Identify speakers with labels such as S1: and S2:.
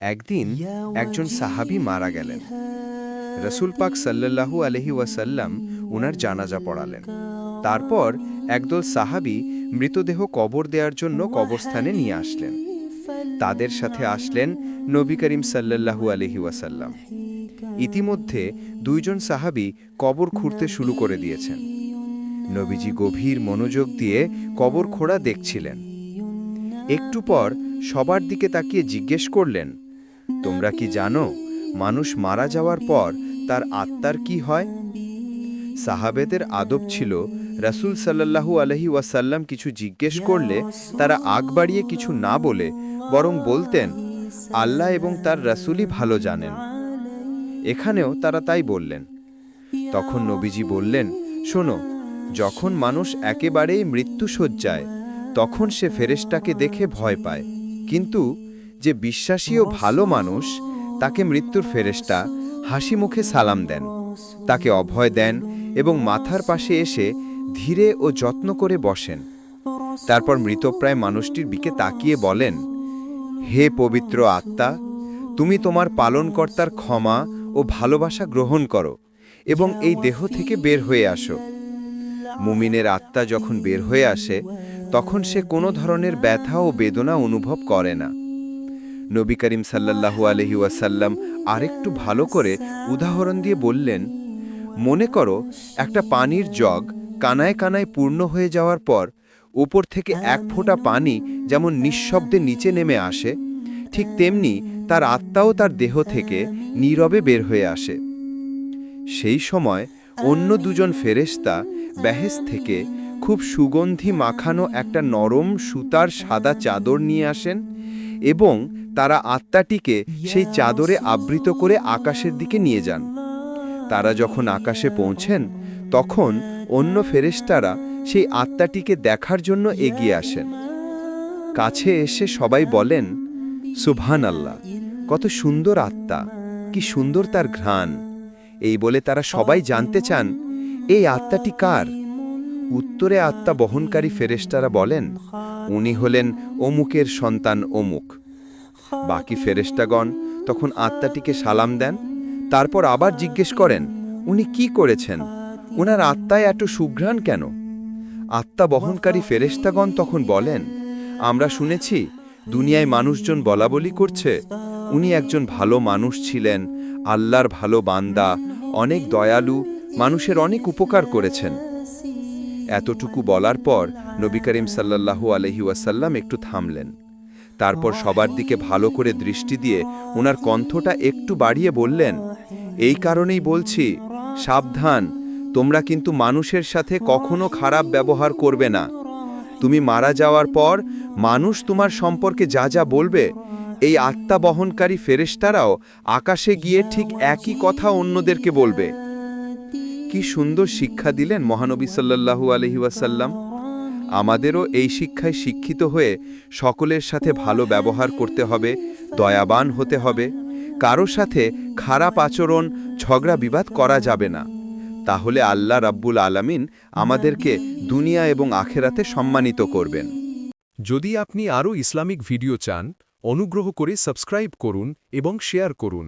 S1: একদিন একজন সাহাবি মারা গেলেন। রসুল পাক সাল্লু আলহি ওয়াসাল্লাম উনার জানাজা পড়ালেন। তারপর একদল সাহাবি মৃতদেহ কবর দেওয়ার জন্য কবরস্থানে নিয়ে আসলেন। তাদের সাথে আসলেন নবী করিম সাল্লাহু আলহি ওয়াসাল্লাম। ইতিমধ্যে দুইজন সাহাবি কবর খুঁড়তে শুরু করে দিয়েছেন। নবীজি গভীর মনোযোগ দিয়ে কবর খোঁড়া দেখছিলেন। একটু পর সবার দিকে তাকিয়ে জিজ্ঞেস করলেন, তোমরা কি জানো মানুষ মারা যাওয়ার পর তার আত্মার কি হয়? সাহাবেদের আদব ছিল, রাসূল সাল্লাল্লাহু আলহি ওয়াসাল্লাম কিছু জিজ্ঞেস করলে তারা আগ বাড়িয়ে কিছু না বলে বরং বলতেন, আল্লাহ এবং তার রাসূলই ভালো জানেন। এখানেও তারা তাই বললেন। তখন নবীজি বললেন, শোনো যখন মানুষ একেবারেই মৃত্যুসজ্জায় তখন সে ফেরেশতাকে দেখে ভয় পায়। কিন্তু যে বিশ্বাসী ও ভালো মানুষ, তাকে মৃত্যুর ফেরেশতা হাসি মুখে সালাম দেন, তাকে অভয় দেন এবং মাথার পাশে এসে ধীরে ও যত্ন করে বসেন। তারপর মৃতপ্রায় মানুষটির দিকে তাকিয়ে বলেন, হে পবিত্র আত্মা, তুমি তোমার পালনকর্তার ক্ষমা ও ভালোবাসা গ্রহণ করো এবং এই দেহ থেকে বের হয়ে আসো। মুমিনের আত্মা যখন বের হয়ে আসে, তখন সে কোনো ধরনের ব্যথা ও বেদনা অনুভব করে না। নবী করিম সাল্লাল্লাহু আলহি ওয়াসাল্লাম আরেকটু ভালো করে উদাহরণ দিয়ে বললেন, মনে করো, একটা পানির জগ কানায় কানায় পূর্ণ হয়ে যাওয়ার পর উপর থেকে এক ফোঁটা পানি যেমন নিঃশব্দে নিচে নেমে আসে, ঠিক তেমনি তার আত্মাও তার দেহ থেকে নীরবে বের হয়ে আসে। সেই সময় অন্য দুজন ফেরেশতা বেহেস থেকে খুব সুগন্ধি মাখানো একটা নরম সুতার সাদা চাদর নিয়ে আসেন এবং তারা আত্মাটিকে সেই চাদরে আবৃত করে আকাশের দিকে নিয়ে যান। তারা যখন আকাশে পৌঁছেন, তখন অন্য ফেরেশতারা সেই আত্মাটিকে দেখার জন্য এগিয়ে আসেন। কাছে এসে সবাই বলেন সুবহান আল্লাহ কত সুন্দর আত্মা, কি সুন্দর তার ঘ্রাণ। এই বলে তারা সবাই জানতে চান, এই আত্মাটি কার? উত্তরে আত্মা বহনকারী ফেরেশতারা বলেন, উনি হলেন অমুকের সন্তান অমুক। বাকি ফেরেশতাগণ তখন আত্মাটিকে সালাম দেন, তারপর আবার জিজ্ঞেস করেন, উনি কি করেছেন? ওনার আত্মায় এত সুঘ্রাণ কেন? আত্মা বহনকারী ফেরেশতাগণ তখন বলেন, আমরা শুনেছি, দুনিয়ায় মানুষজন বলাবলি করছে, উনি একজন ভালো মানুষ ছিলেন আল্লাহর ভালো বান্দা, অনেক দয়ালু, মানুষের অনেক উপকার করেছেন। এতটুকু বলার পর নবী করিম সাল্লাল্লাহু আলহি ওয়াসাল্লাম একটু থামলেন। তারপর সবার দিকে ভালো করে দৃষ্টি দিয়ে ওনার কণ্ঠটা একটু বাড়িয়ে বললেন, এই কারণেই বলছি, সাবধান, তোমরা কিন্তু মানুষের সাথে কখনো খারাপ ব্যবহার করবে না। তুমি মারা যাওয়ার পর মানুষ তোমার সম্পর্কে যা যা বলবে এই আত্মা বহনকারী ফেরেস্তারাও আকাশে গিয়ে ঠিক একই কথা অন্যদেরকে বলবে। কি সুন্দর শিক্ষা দিলেন মহানবী সাল্লাল্লাহু আলহি ওয়াসাল্লাম। আমাদেরও এই শিক্ষায় শিক্ষিত হয়ে সকলের সাথে ভালো ব্যবহার করতে হবে, দয়াবান হতে হবে। কারও সাথে খারাপ আচরণ, ঝগড়া বিবাদ করা যাবে না। তাহলে আল্লাহ রাব্বুল আলামিন আমাদেরকে দুনিয়া এবং আখেরাতে সম্মানিত করবেন।
S2: যদি আপনি আরও ইসলামিক ভিডিও চান অনুগ্রহ করে সাবস্ক্রাইব করুন এবং শেয়ার করুন।